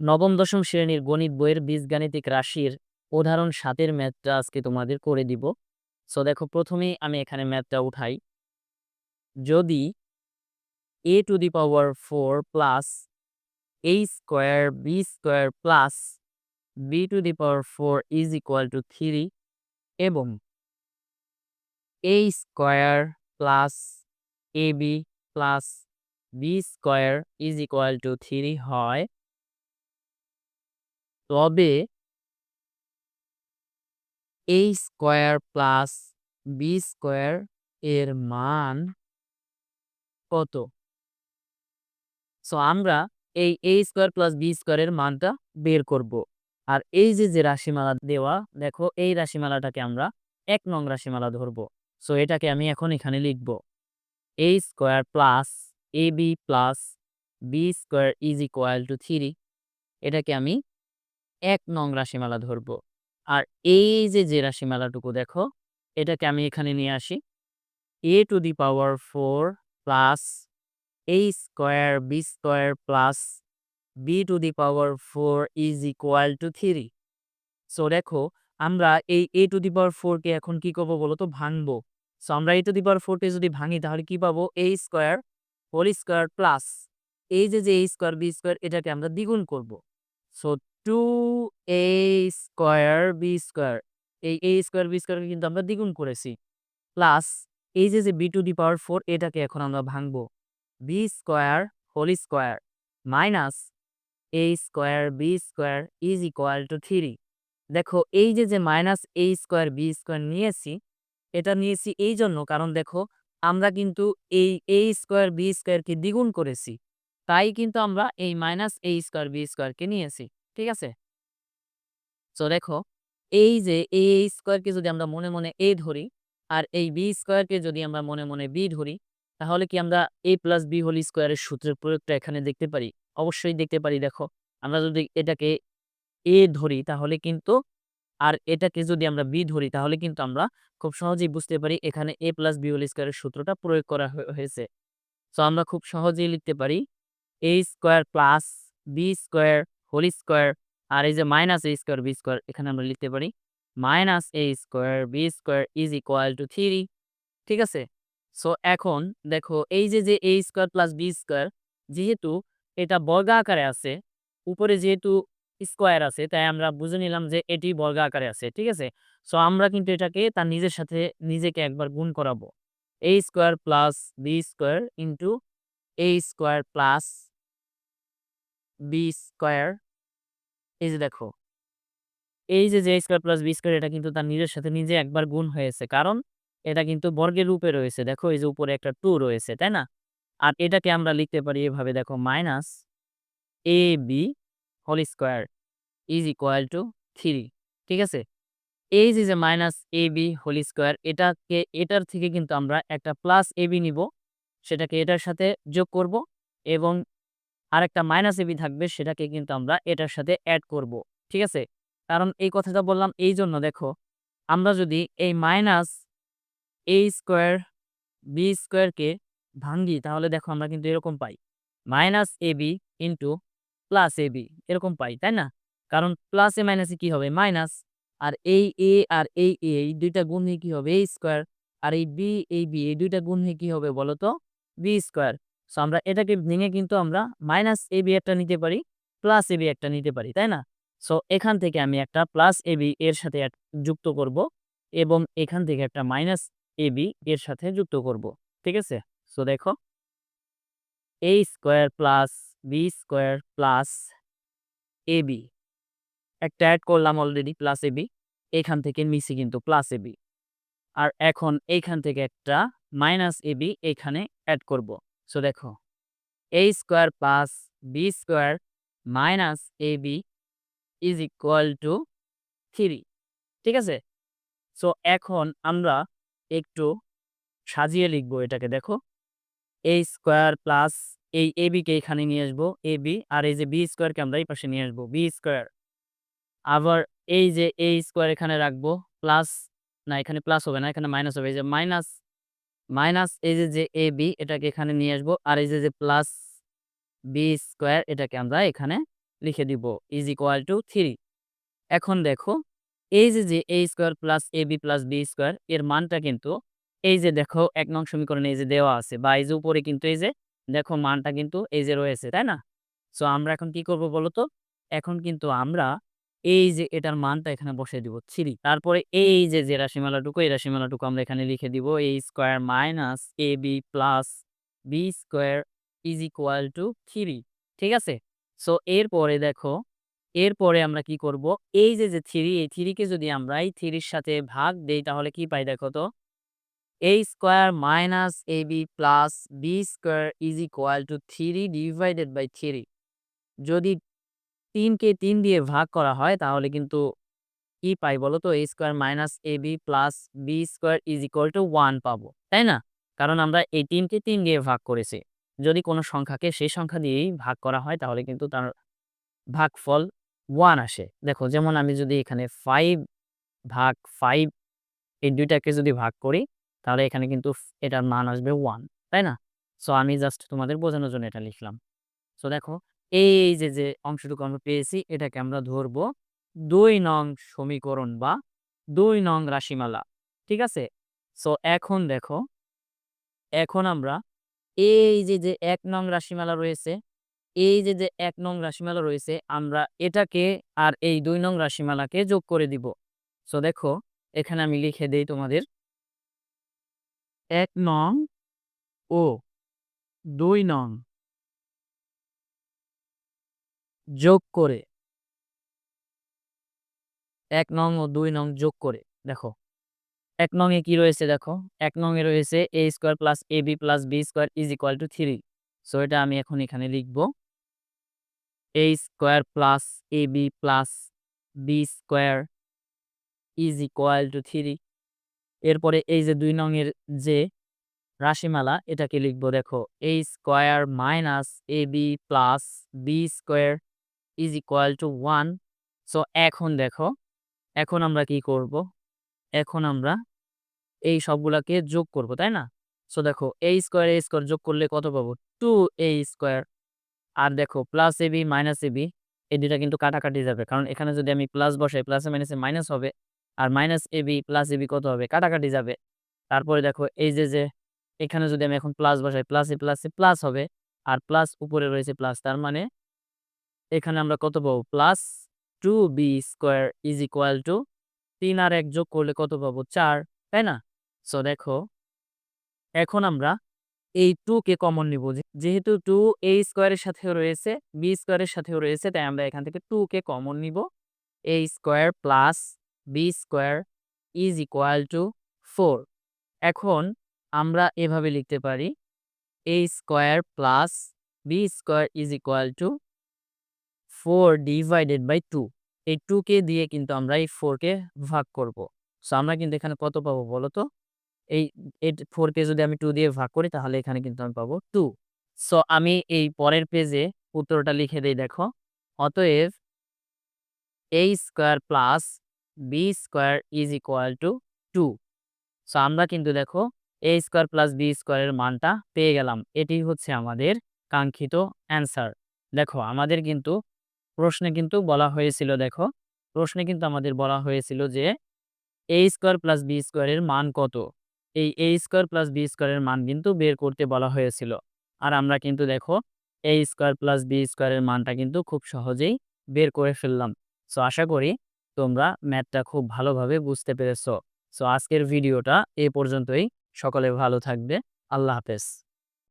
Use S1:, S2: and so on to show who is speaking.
S1: নবম, দশম শ্রেণির গণিত বইয়ের বীজগাণিতিক রাশির উদাহরণ সাতের ম্যাথটা আজকে তোমাদের করে দিব। সো দেখো, প্রথমেই আমি এখানে ম্যাথটা উঠাই। যদি a to the power four plus a square b square plus b to the power four is equal to three এবং a square plus a b plus b square is equal to three হয় তবে a square plus b square এর মান কত? So আমরা এই এ square plus B স্কোয়ারের মানটা বের করব। আর এই যে যে রাশিমালা দেওয়া, দেখো, এই রাশিমালাটাকে আমরা এক নং রাশিমালা ধরব। সো এটাকে আমি এখন এখানে লিখব। A square plus a b plus b square is equal to three. এটাকে আমি এক নং রাশিমালা ধরব। আর এই যে যে রাশিমালাটুকু দেখো, এটাকে আমি এখানে নিয়ে আসি। A to the power four plus a square, b square plus b to the power four is equal to three. So দেখো, আমরা এই এ টু দি পাওয়ার ফোরকে এখন কি করব বলো তো ভাঙবো। সো আমরা এ টু দি পাওয়ার ফোরকে যদি ভাঙি, তাহলে কি পাবো? A square whole square plus এই যে যে এ স্কোয়ার, বি স্কোয়ার, এটাকে আমরা দ্বিগুণ করব। So two a square b square. এই এ স্কোয়ার বি স্কোয়ারকে কিন্তু আমরা দ্বিগুণ করেছি। প্লাস এই যে যে b to the power four, এটাকে এখন আমরা ভাঙব। B square whole square minus a square b square is equal to three. দেখো, এই যে যে minus a square b square নিয়েছি, এটা নিয়েছি এই জন্য, কারণ দেখো, আমরা কিন্তু এই এ স্কোয়ার বি স্কোয়ারকে দ্বিগুণ করেছি। তাই কিন্তু আমরা এই মাইনাস এ স্কোয়ার বি স্কোয়ারকে নিয়েছি। ঠিক আছে? তো দেখো, এই যে এ স্কোয়ারকে যদি আমরা মনে মনে এ ধরি আর এই বি স্কোয়ারকে যদি আমরা মনে মনে বি ধরি, তাহলে কি আমরা এ প্লাস বি হোল স্কোয়ারের সূত্রের প্রয়োগটা এখানে দেখতে পারি? অবশ্যই দেখতে পারি, দেখো। আমরা যদি এটাকে এ ধরি, তাহলে কিন্তু আর এটাকে যদি আমরা বি ধরি, তাহলে কিন্তু আমরা খুব সহজেই বুঝতে পারি এখানে এ প্লাস বি হোল স্কোয়ারের সূত্রটা প্রয়োগ করা হয়েছে। তো আমরা খুব সহজেই লিখতে পারি a square plus b square whole square আর এই যে minus a square b square এখানে আমরা লিখতে পারি। Minus a square b square is equal to three, ঠিক আছে? সো এখন দেখো এই যে যে a square plus b square যেহেতু এটা বর্গা আকারে আছে, উপরে যেহেতু স্কোয়ার আছে, তাই আমরা বুঝে নিলাম যে এটি বর্গা আকারে আছে, ঠিক আছে? সো আমরা কিন্তু এটাকে তার নিজের সাথে নিজেকে একবার গুণ করাবো। A square plus b square into a square plus b square এই যে দেখো। এই যে J square plus B square এটা কিন্তু তার নিজের সাথে নিজে একবার গুণ হয়েছে, কারণ এটা কিন্তু বর্গের রূপে রয়েছে। দেখো, এই যে উপরে একটা টু রয়েছে, তাই না? আর এটাকে আমরা লিখতে পারি এভাবে, দেখো minus a b whole square is equal to three ঠিক আছে? এই যে যে minus a b whole square এটাকে, এটার থেকে কিন্তু আমরা একটা প্লাস এ বি নিব, সেটাকে এটার সাথে যোগ করব এবং আরেকটা মাইনাস এবি থাকবে, সেটাকে কিন্তু আমরা এটার সাথে অ্যাড করব, ঠিক আছে? কারণ এই কথাটা বললাম এই জন্য দেখো, আমরা যদি এই মাইনাস এ স্কোয়ার বি স্কোয়ারকে ভাঙ্গি, তাহলে দেখো আমরা কিন্তু এরকম পাই। Minus a b into plus a b এরকম পাই, তাই না? কারণ প্লাস এ মাইনাসে কী হবে? মাইনাস আর এই এ আর এই এ এই দুইটা গুণ হয়ে কী হবে? এ স্কোয়ার আর এই বি এই বি এই দুইটা গুণ হয়ে কী হবে বলো তো বি স্কোয়ার সো আমরা এটাকে ভেঙে কিন্তু আমরা মাইনাস এ বি একটা নিতে পারি প্লাস এ বি একটা নিতে পারি, তাই না? সো এখান থেকে আমি একটা প্লাস এ বি এর সাথে যুক্ত করব এবং এখান থেকে একটা মাইনাস এ বি এর সাথে যুক্ত করব, ঠিক আছে? সো দেখো। A square plus b square plus a b একটা অ্যাড করলাম অলরেডি প্লাস এ বি এখান থেকে মিসি কিন্তু প্লাস এ বি আর এখন এইখান থেকে একটা মাইনাস এ বি এখানে অ্যাড করব। সো দেখো a square plus b square minus a b is equal to three ঠিক আছে? সো এখন আমরা একটু সাজিয়ে লিখব এটাকে, দেখো। এ স্কোয়ার প্লাস এই এ বিকে এখানে নিয়ে আসব এ বি আর এই যে বি স্কোয়ারকে আমরা এই পাশে নিয়ে আসব বি স্কোয়ার আবার এই যে এ স্কোয়ার এখানে রাখব প্লাস না, এখানে প্লাস হবে না, এখানে মাইনাস হবে, এই যে মাইনাস মাইনাস এই যে যে, এ, বি, এটাকে এখানে নিয়ে আসব। আর এই যে যে প্লাস বি স্কোয়ার এটাকে আমরা এখানে লিখে দিব। ইজ ইকুয়াল টু থ্রি এখন দেখো, এই যে যে a square plus a b plus b square এর মানটা কিন্তু এই যে, দেখো, এক নং সমীকরণে এই যে, দেওয়া আছে। বা এই যে, উপরে কিন্তু এই যে, দেখো, মানটা কিন্তু এই যে, রয়েছে, তাই না? সো আমরা এখন কি করব বলো তো এখন কিন্তু আমরা এই যে এটার মানটা এখানে বসে দিব থ্রি তারপরে এই যে যে রাশিমালাটুকু, এই রাশিমালাটুকু আমরা এখানে লিখে দিব a square minus a b plus b square is equal to three ঠিক আছে? সো এরপরে দেখো, এরপরে আমরা কি করব? এই যে যে থ্রি এই থ্রিকে যদি আমরা এই থ্রির সাথে ভাগ দেই, তাহলে কি পাই দেখো তো? A square minus a b plus b square is equal to three divided by three যদি তিনকে তিন দিয়ে ভাগ করা হয়, তাহলে কিন্তু কি পাই বলো তো a square minus a b plus b square is equal to one পাবো, তাই না? কারণ আমরা এই তিনকে তিন দিয়ে ভাগ করেছি। যদি কোনো সংখ্যাকে সেই সংখ্যা দিয়েই ভাগ করা হয়, তাহলে কিন্তু তার ভাগফল ওয়ান আসে। দেখো, যেমন আমি যদি এখানে ফাইভ ভাগ ফাইভ এই দুইটাকে যদি ভাগ করি, তাহলে এখানে কিন্তু এটার মান আসবে ওয়ান, তাই না? সো আমি জাস্ট তোমাদের বোঝানোর জন্য এটা লিখলাম। সো দেখো এই যে যে, অংশটুকু আমরা পেয়েছি, এটাকে আমরা ধরব দুই নং সমীকরণ বা দুই নং রাশিমালা, ঠিক আছে? সো এখন দেখো, এখন আমরা এই যে যে, এক নং রাশিমালা রয়েছে, এই যে যে, এক নং রাশিমালা রয়েছে, আমরা এটাকে আর এই দুই নং রাশিমালাকে যোগ করে দিব। সো দেখো, এখানে আমি লিখে দেই তোমাদের, এক নং ও দুই নং যোগ করে। এক নং ও দুই নং যোগ করে, দেখো। এক নং এ কি রয়েছে দেখো? এক নং এ রয়েছে a square plus a b plus b square is equal to three. So এটা আমি এখন এখানে লিখব। A square plus a b plus b square is equal to three. এরপরে এই যে দুই নং এর যে রাশিমালা, এটাকে লিখব দেখো। A square minus a b plus b square is equal to one so এখন দেখো, এখন আমরা কি করব? এখন আমরা এই সবগুলাকে যোগ করব, তাই না? সো দেখো এ স্কোয়ার এ স্কোয়ার যোগ করলে কত পাবো? টু এ স্কোয়ার আর দেখো plus a b minus a b এই দুটা কিন্তু কাটাকাটি যাবে। কারণ এখানে যদি আমি প্লাস বসাই প্লাসে মাইনাসে মাইনাস হবে, আর minus a b plus a b কত হবে? কাটাকাটি যাবে। তারপরে দেখো, এই যে যে, এখানে যদি আমি এখন প্লাস বসাই প্লাস প্লাস প্লাস হবে, আর প্লাস উপরে রয়েছে প্লাস তার মানে এখানে আমরা কত পাবো? Plus two b square is equal to তিন আর এক যোগ করলে কত পাবো? চার, তাই না? সো দেখো, এখন আমরা এই টু কে কমন নিব। যেহেতু টু এ স্কোয়ারের সাথেও রয়েছে বি স্কোয়ারের সাথেও রয়েছে, তাই আমরা এখান থেকে টু কে কমন নিব। A square plus b square is equal to four এখন আমরা এভাবে লিখতে পারি a square plus b square is equal to four divided by two এই টুকে দিয়ে কিন্তু আমরা এই ফোরকে ভাগ করব। সো আমরা কিন্তু এখানে কত পাবো বলো তো? এই ফোরকে যদি আমি টু দিয়ে ভাগ করি, তাহলে এখানে কিন্তু আমি পাবো টু সো আমি এই পরের পেজে উত্তরটা লিখে দিই, দেখো। অতএব a square plus b square is equal to two so আমরা কিন্তু দেখো এ স্কোয়ার প্লাস বি স্কোয়ারের মানটা পেয়ে গেলাম। এটি হচ্ছে আমাদের কাঙ্ক্ষিত অ্যান্সার দেখো, আমাদের কিন্তু প্রশ্নে কিন্তু বলা হয়েছিল, দেখো। প্রশ্নে কিন্তু আমাদের বলা হয়েছিল যে এ স্কোয়ার প্লাস বি স্কোয়ারের মান কত? এই এ স্কোয়ার প্লাস বি স্কোয়ারের মান কিন্তু বের করতে বলা হয়েছিল। আর আমরা কিন্তু দেখো এ স্কোয়ার প্লাস বি স্কোয়ারের মানটা কিন্তু খুব সহজেই বের করে ফেললাম। সো আশা করি তোমরা ম্যাথটা খুব ভালোভাবে বুঝতে পেরেছ। সো আজকের ভিডিওটা এ পর্যন্তই। সকলে ভালো থাকবে। আল্লাহ হাফেজ।